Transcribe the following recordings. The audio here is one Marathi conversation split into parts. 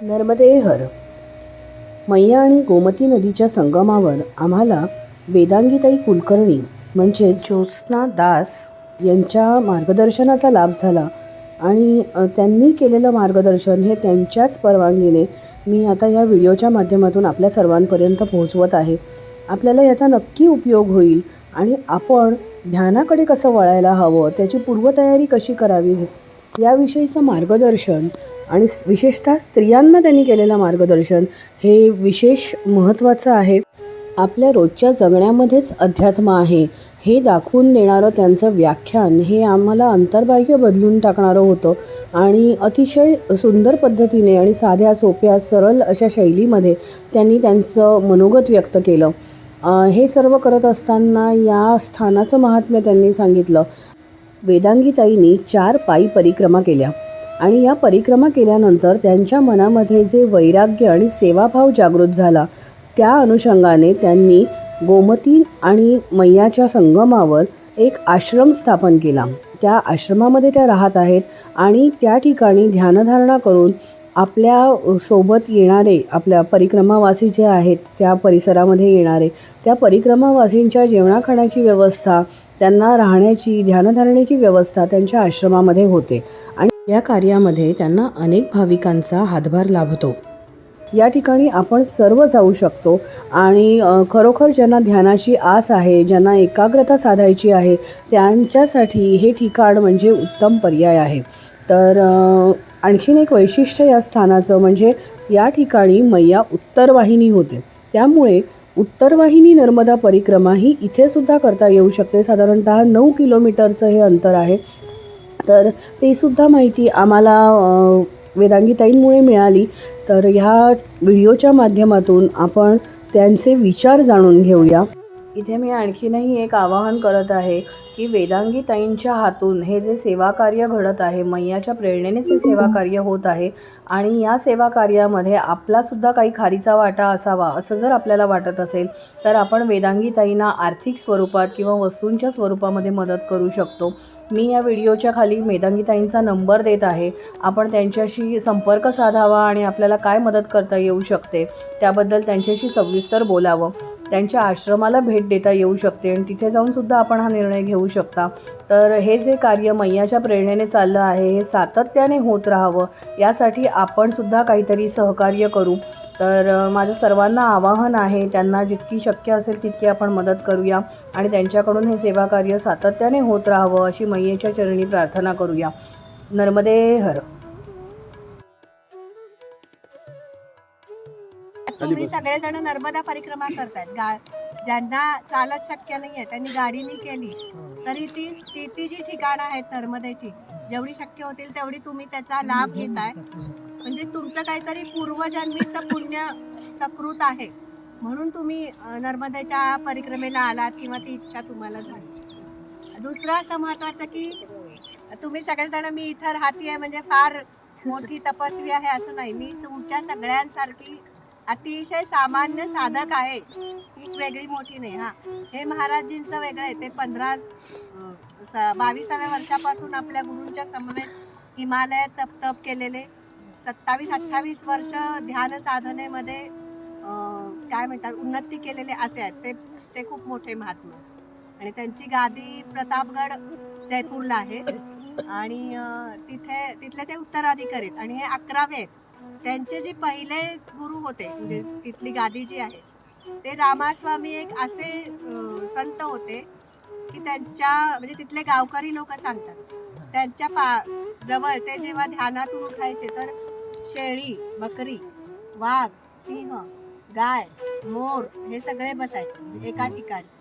नर्मदे हर. मैया आणि गोमती नदीच्या संगमावर आम्हाला वेदांगीताई कुलकर्णी म्हणजे ज्योत्स्ना दास यांच्या मार्गदर्शनाचा लाभ झाला आणि त्यांनी केलेलं मार्गदर्शन हे त्यांच्याच परवानगीने मी आता या व्हिडिओच्या माध्यमातून आपल्या सर्वांपर्यंत पोहोचवत आहे. आपल्याला याचा नक्की उपयोग होईल आणि आपण ध्यानाकडे कसं वळायला हवं त्याची पूर्वतयारी कशी करावी याविषयीचं मार्गदर्शन आणि विशेषतः स्त्रियांना त्यांनी केलेलं मार्गदर्शन हे विशेष महत्त्वाचं आहे. आपल्या रोजच्या जगण्यामध्येच अध्यात्म आहे. हे दाखवून देणारं त्यांचं व्याख्यान हे आम्हाला अंतर्बाह्य बदलून टाकणारं होतं. आणि अतिशय सुंदर पद्धतीने आणि साध्या सोप्या सरळ अशा शैलीमध्ये त्यांनी त्यांचं मनोगत व्यक्त केलं. हे सर्व करत असताना या स्थानाचं महात्म्य त्यांनी सांगितलं. वेदांगीताईंनी चार पायी परिक्रमा केल्या. आणि या परिक्रमा केल्यानंतर त्यांच्या मनामध्ये जे वैराग्य आणि सेवाभाव जागृत झाला त्या अनुषंगाने त्यांनी गोमती आणि मैयाच्या संगमावर एक आश्रम स्थापन केला. त्या आश्रमामध्ये त्या राहत आहेत आणि त्या ठिकाणी ध्यानधारणा करून आपल्यासोबत येणारे आपल्या परिक्रमावासी जे आहेत त्या परिसरामध्ये येणारे त्या परिक्रमावासींच्या जेवणाखाण्याची व्यवस्था त्यांना राहण्याची ध्यानधारणेची व्यवस्था त्यांच्या आश्रमामध्ये होते. आणि या कार्यामध्ये त्यांना अनेक भाविकांचा हातभार लाभतो. या ठिकाणी आपण सर्व जाऊ शकतो आणि खरोखर ज्यांना ध्यानाची आस आहे ज्यांना एकाग्रता साधायची आहे त्यांच्यासाठी हे ठिकाण म्हणजे उत्तम पर्याय आहे. तर आणखीन एक वैशिष्ट्य या स्थानाचं म्हणजे या ठिकाणी मैया उत्तरवाहिनी होते. त्यामुळे उत्तरवाहिनी नर्मदा परिक्रमा ही इथेसुद्धा करता येऊ शकते. साधारणतः नऊ किलोमीटरचं हे अंतर आहे. तर ते सुद्धा माहिती आम्हाला वेदांगीताईंमुळे मिळाली. तर ह्या व्हिडिओच्या माध्यमातून आपण त्यांचे विचार जाणून घेऊया. इथे मी आणखीनही एक आवाहन करत आहे की वेदांगीताईंच्या हातून हे जे सेवा कार्य घडत आहे मैयाच्या प्रेरणेनेच हे सेवा कार्य होत आहे आणि या सेवा कार्यामध्ये आपलासुद्धा काही खारीचा वाटा असावा असं जर आपल्याला वाटत असेल तर आपण वेदांगीताईंना आर्थिक स्वरूपात किंवा वस्तूंच्या स्वरूपामध्ये मदत करू शकतो. मी या व्हिडिओच्या खाली मेदांगीताईंचा नंबर देत आहे. आपण त्यांच्याशी संपर्क साधावा आणि आपल्याला काय मदत करता येऊ शकते त्याबद्दल त्यांच्याशी सविस्तर बोलावं. त्यांच्या आश्रमाला भेट देता येऊ शकते आणि तिथे जाऊनसुद्धा आपण हा निर्णय घेऊ शकता. तर हे जे कार्य मैयाच्या प्रेरणेने चाललं आहे हे सातत्याने होत राहावं यासाठी आपणसुद्धा काहीतरी सहकार्य करू. तर माझं सर्वांना आवाहन आहे त्यांना जितकी शक्य असेल तितकी आपण मदत करूया आणि त्यांच्याकडून हे सेवा कार्य सातत्याने होत राहावं अशी मैयेच्या चरणी प्रार्थना करूया. नर्मदे हर. तुम्ही सगळेजण नर्मदा परिक्रमा करतायत. गा ज्यांना चालत शक्य नाहीये त्यांनी गाडीने केली तरी ती ती ती जी ठिकाणं आहेत नर्मदेची जेवढी शक्य होतील तेवढी तुम्ही त्याचा लाभ घेताय. म्हणजे तुमचं काहीतरी पूर्वजन्मीचं पुण्य सकृत आहे. म्हणून तुम्ही नर्मदेच्या परिक्रमेला आलात किंवा ती इच्छा तुम्हाला झाली. दुसरं असं महत्वाचं की तुम्ही सगळेजण मी इथं राहतीये म्हणजे फार मोठी तपस्वी आहे असं नाही. मी तुमच्या सगळ्यांसारखी अतिशय सामान्य साधक आहे. खूप वेगळी मोठी नाही हा. हे महाराजजींचं वेगळं आहे. ते पंधरा स- बावीसाव्या वर्षापासून आपल्या गुरूंच्या समवेत हिमालयात तप तप केलेले. सत्तावीस अठ्ठावीस वर्ष ध्यान साधनेमध्ये काय म्हणतात उन्नती केलेले असे आहेत. ते ते खूप मोठे महात्मा. आणि त्यांची गादी प्रतापगड जयपूरला आहे. आणि तिथे तिथले ते उत्तराधिकारी आहेत. आणि हे अकरावे आहेत. त्यांचे जे पहिले गुरु होते म्हणजे तिथली गादी जी आहे ते रामास्वामी एक असे संत होते की त्यांच्या म्हणजे तिथले गावकरी लोक सांगतात. त्यांच्या पा जवळ ते जेव्हा ध्यानातून उठायचे तर शेळी बकरी वाघ सिंह गाय मोर हे सगळे बसायचे एका ठिकाणी.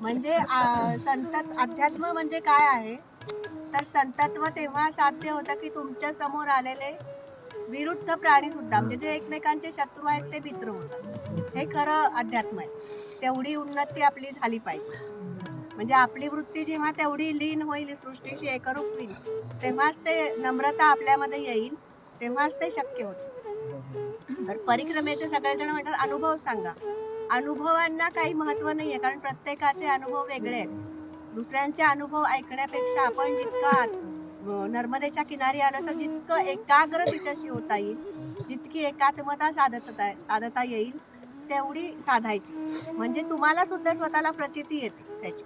म्हणजे संतत संत अध्यात्म म्हणजे काय आहे? तर संतत्व तेव्हा साध्य होतं की तुमच्यासमोर आलेले विरुद्ध प्राणी सुद्धा म्हणजे जे एकमेकांचे शत्रू आहेत ते मित्र होतात. हे खरं अध्यात्म आहे. तेवढी उन्नती आपली झाली पाहिजे. म्हणजे आपली वृत्ती जेव्हा तेवढी लीन होईल सृष्टीशी एकरूप होईल तेव्हाच ते नम्रता आपल्यामध्ये येईल तेव्हाच ते शक्य होतं तर परिक्रमेचे सगळेजण म्हणतात अनुभव सांगा. अनुभवांना काही महत्त्व नाहीये कारण प्रत्येकाचे अनुभव वेगळे आहेत. दुसऱ्यांचे अनुभव ऐकण्यापेक्षा आपण जितकं नर्मदेच्या किनारी आलो तर जितकं एकाग्र तिच्याशी होता येईल जितकी एकात्मता साधता साधता येईल तेवढी साधायची. म्हणजे तुम्हाला सुद्धा स्वतःला प्रचिती येते त्याची.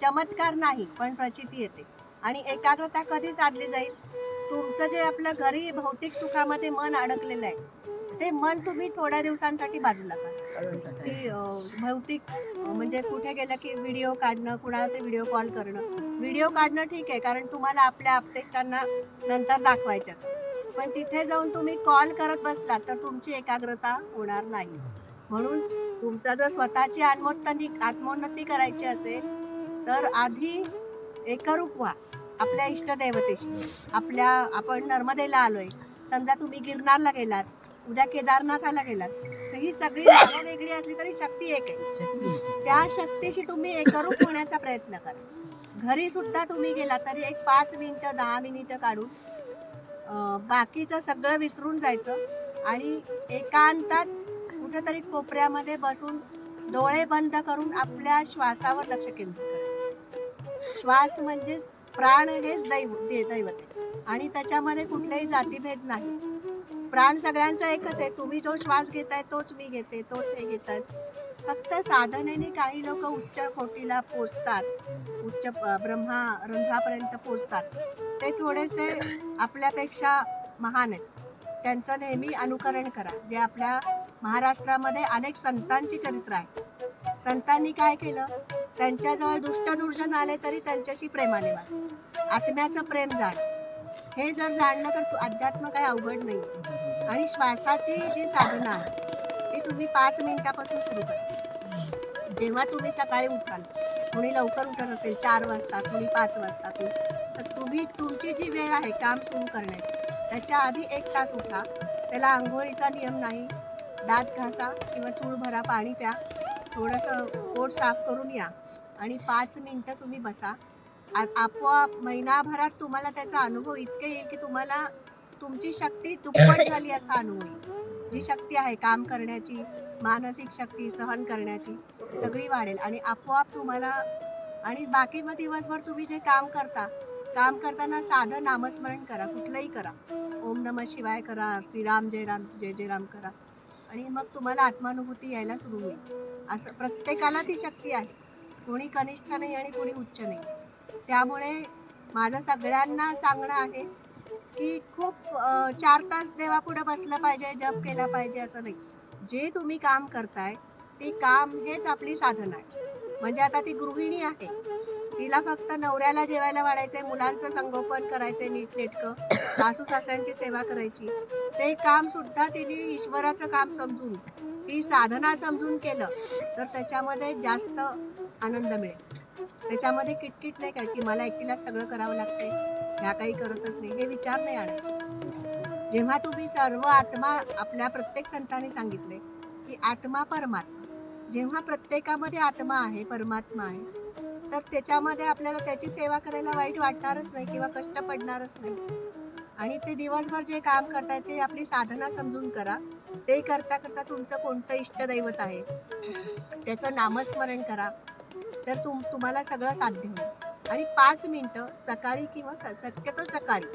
चमत्कार नाही पण प्रचिती येते. आणि एकाग्रता कधी साधली जाईल? तुमचं जे आपलं घरी भौतिक सुखामध्ये मन अडकलेलं आहे ते मन तुम्ही थोड्या दिवसांसाठी बाजूला करा. ती भौतिक म्हणजे कुठे गेलं की व्हिडिओ काढणं कुणाला ते व्हिडिओ कॉल करणं. व्हिडिओ काढणं ठीक आहे कारण तुम्हाला आपल्या आपतेष्टांना नंतर दाखवायच्या पण तिथे जाऊन तुम्ही कॉल करत बसला तर तुमची एकाग्रता होणार नाही. म्हणून तुमचा जर स्वतःची आत्मोन्नती आत्मोन्नती करायची असेल तर आधी एकरूप व्हा. आपल्या इष्टदेवतेशी. आपल्या आपण नर्मदेला आलोय. समजा तुम्ही गिरनारला गेलात उद्या केदारनाथाला गेलात तर ही सगळी नावं वेगळी असली तरी शक्ती एक आहे. त्या शक्तीशी तुम्ही एकरूप होण्याचा प्रयत्न करा. घरी सुद्धा तुम्ही गेला तरी एक पाच मिनिटं दहा मिनिटं काढून बाकीचं सगळं विसरून जायचं आणि एकांतात कुठेतरी कोपऱ्यामध्ये बसून डोळे बंद करून आपल्या श्वासावर लक्ष केंद्रित श्वास म्हणजेच प्राण हेच दैव दैवत आणि त्याच्यामध्ये कुठलेही जातीभेद नाही. प्राण सगळ्यांचा एकच आहे. तुम्ही जो श्वास घेताय तोच मी घेते तोच हे घेतात. फक्त साधनेने काही लोक उच्च कोटीला पोचतात. उच्च प- ब्रह्मा रंध्रापर्यंत पोचतात. ते थोडेसे आपल्यापेक्षा महान आहेत. त्यांचं नेहमी अनुकरण करा. जे आपल्या महाराष्ट्रामध्ये अनेक संतांची चरित्र आहे. संतांनी काय केलं? त्यांच्याजवळ दुष्टदुर्जन आले तरी त्यांच्याशी प्रेमाने वाग. आत्म्याचं प्रेम जाण. हे जर जाणलं तर तू- अध्यात्म काही अवघड नाही. आणि श्वासाची जी साधना आहे ती तुम्ही पाच मिनिटापासून सुरू करा. जेव्हा तुम्ही सकाळी उठाल कोणी लवकर उठत असेल चार वाजता कोणी पाच वाजता कोणी तर तुम्ही तुमची जी वेळ आहे काम सुरू करण्याची त्याच्या आधी एक तास उठा. त्याला आंघोळीचा नियम नाही. दात घासा किंवा चूळ भरा पाणी प्या. थोडंसं पोट साफ करून या. आणि पाच मिनटं तुम्ही बसा. आ- आपोआप महिनाभरात तुम्हाला त्याचा अनुभव इतके येईल की तुम्हाला तुमची शक्ती दुप्पट झाली असा अनुभव येईल. जी शक्ती आहे काम करण्याची मानसिक शक्ती सहन करण्याची सगळी वाढेल. आणि आपोआप तुम्हाला आणि बाकी मग दिवसभर तुम्ही जे काम करता काम करताना साधं नामस्मरण करा कुठलंही करा. ओम नमः शिवाय करा श्रीराम जय राम जय जय राम करा. आणि मग तुम्हाला आत्मानुभूती यायला सुरू होईल. असं प्रत्येकाला ती शक्ती आहे. कोणी कनिष्ठ नाही आणि कोणी उच्च नाही. त्यामुळे माझं सगळ्यांना सांगणं आहे की खूप चार तास देवापुढे बसलं पाहिजे जप केला पाहिजे असं नाही. जे तुम्ही काम करताय ते काम हेच आपली साधन आहे. म्हणजे आता ती गृहिणी आहे. तिला फक्त नवऱ्याला जेवायला वाढायचंय मुलांचं संगोपन करायचंय नीटनेटकं सासू सासऱ्यांची सेवा करायची. ते काम सुद्धा तिने ईश्वराचं काम समजून ती साधना समजून केलं तर त्याच्यामध्ये जास्त आनंद मिळेल. त्याच्यामध्ये किटकिट नाही काय की मला एकटीला सगळं करावं लागतंय ह्या काही करतच नाही. हे विचार नाही आणायचे. जेव्हा तुम्ही सर्व आत्मा आपल्या प्रत्येक संतांनी सांगितले की आत्मा परमात्मा. जेव्हा प्रत्येकामध्ये आत्मा आहे परमात्मा आहे तर त्याच्यामध्ये आपल्याला त्याची सेवा करायला वाईट वाटणारच नाही किंवा कष्ट पडणारच नाही. आणि ते दिवसभर जे काम करताय ते आपली साधना समजून करा. ते करता करता तुमचं कोणतं इष्टदैवत आहे? त्याचं नामस्मरण करा. तर तुम तुम्हाला सगळं साध्य होईल. आणि पाच मिनटं सकाळी किंवा स- शक्यतो सकाळी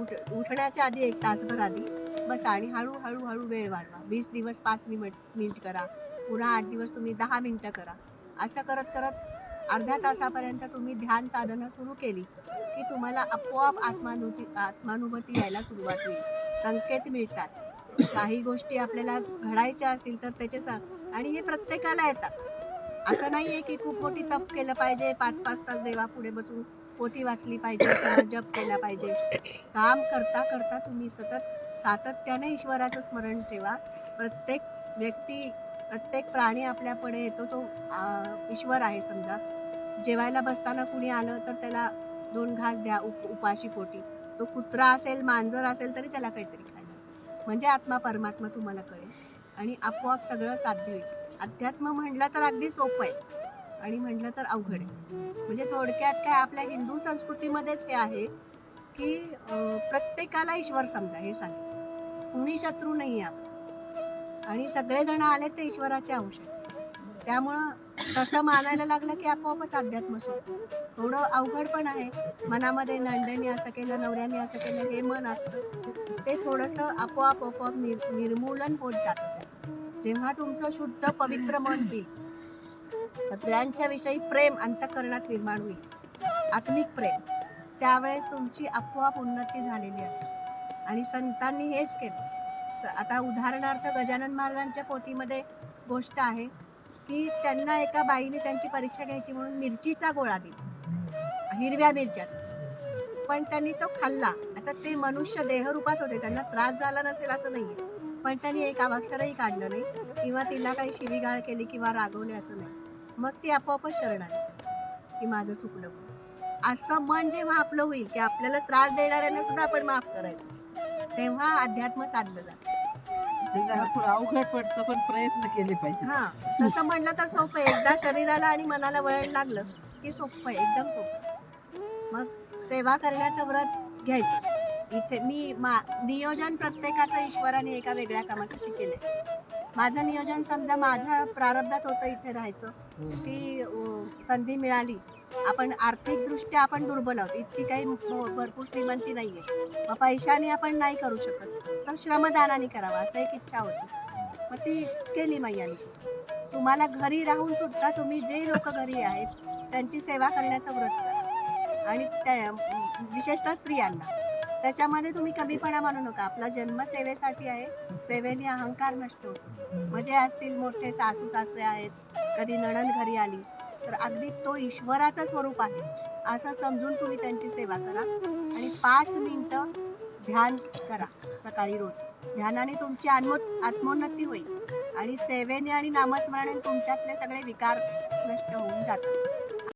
उठ उठण्याच्या आधी एक तासभर आधी बसा आणि हळूहळू हळू वेळ वाढवा. वीस दिवस पाच मिनिट मिनिट करा. पुन्हा आठ दिवस तुम्ही दहा मिनटं करा. असं करत करत अर्ध्या तासापर्यंत तुम्ही ध्यान साधना सुरू केली की तुम्हाला आपोआप आत्मानुभूती आत्मानुभूती यायला सुरुवात होईल. संकेत मिळतात. काही गोष्टी आपल्याला घडायच्या असतील तर त्याचे स आणि हे प्रत्येकाला येतात. असं नाही आहे की खूप मोठी तप केलं पाहिजे पाच पाच तास देवापुढे बसून पोथी वाचली पाहिजे किंवा जप केला पाहिजे. काम करता करता तुम्ही सतत सातत्याने ईश्वराचं स्मरण ठेवा. प्रत्येक व्यक्ती प्रत्येक प्राणी आपल्यापुढे येतो तो ईश्वर आहे समजा. जेवायला बसताना कुणी आलं तर त्याला दोन घास द्या उप उपाशी पोटी. तो कुत्रा असेल मांजर असेल तरी त्याला काहीतरी खायला म्हणजे आत्मा परमात्मा तुम्हाला कळेल. आणि आपोआप सगळं साध्य होईल. अध्यात्म म्हटलं तर अगदी सोपं आहे. आणि म्हटलं तर अवघड आहे. म्हणजे थोडक्यात काय आपल्या हिंदू संस्कृतीमध्येच हे आहे की प्रत्येकाला ईश्वर समजा हे सांगितलं कुणी शत्रू नाही आहे आणि सगळेजण आले ते ईश्वराचे अंश. त्यामुळं तसं मानायला लागलं की आपोआपच अध्यात्म सुटतो थोडं अवघड पण आहे. मनामध्ये नंदेने असं केलं नवऱ्याने असं केलं हे मन असतं. ते थोडंसं आपोआप आपोआप निर निर्मूलन होत जातं त्याचं. जेव्हा तुमचं शुद्ध पवित्र मन होईल सगळ्यांच्या विषयी प्रेम अंतकरणात निर्माण होईल. आत्मिक प्रेम. त्यावेळेस तुमची आपोआप उन्नती झालेली असेल. आणि संतांनी हेच केलं. आता उदाहरणार्थ गजानन महाराजांच्या पोथीमध्ये गोष्ट आहे की त्यांना एका बाईने त्यांची परीक्षा घ्यायची म्हणून मिरचीचा गोळा दिला. हिरव्या मिरच्याचा. पण त्यांनी तो खाल्ला. आता ते मनुष्य देहरूपात होते. त्यांना त्रास झाला नसेल असं नाहीये. पण त्यांनी एक अक्षरही काढलं नाही. किंवा तिला काही शिवीगाळ केली किंवा रागवले असं नाही. मग ती आपोआपच शरण आली की माझं चुकलं असं मन जेव्हा आपलं होईल की आपल्याला त्रास देणाऱ्यांना सुद्धा आपण माफ करायचं. तेव्हा अध्यात्म साधलं जातं. ते जरा थोडं अवघड पडतं पण प्रयत्न केले पाहिजे. हा तसं म्हटलं तर सोपं आहे. एकदा शरीराला आणि मनाला वळण लागलं की सोपं आहे एकदम सोपं. मग सेवा करण्याचं व्रत घ्यायचं. इथे मी मा नियोजन प्रत्येकाचं ईश्वराने एका वेगळ्या कामासाठी केलंय. माझं नियोजन समजा माझ्या प्रारब्धात होतं इथे राहायचं. ती अं, संधी मिळाली. आपण आर्थिकदृष्ट्या आपण दुर्बल आहोत. इतकी काही भरपूर श्रीमंती नाही आहे मग पैशाने आपण नाही करू शकत. तर श्रमदानाने करावा असं एक इच्छा होती. मग ती केली मैयाने. तुम्हाला घरी राहून सुद्धा तुम्ही जे लोक घरी आहेत त्यांची सेवा करण्याचं व्रत करा. आणि त्या विशेषतः स्त्रियांना. त्याच्यामध्ये तुम्ही कमीपणा मानू नका. आपला जन्म सेवेसाठी आहे. सेवेने अहंकार नष्ट होतो. म्हणजे असतील मोठे सासू सासरे आहेत कधी नणंद घरी आली तर अगदी तो ईश्वराचं स्वरूप आहे. असं समजून तुम्ही त्यांची सेवा करा. आणि पाच मिनटं ध्यान करा सकाळी रोज. ध्यानाने तुमची आत्मो आत्मोन्नती होईल. आणि सेवेने आणि नामस्मरणाने तुमच्यातले सगळे विकार नष्ट होऊन जातात.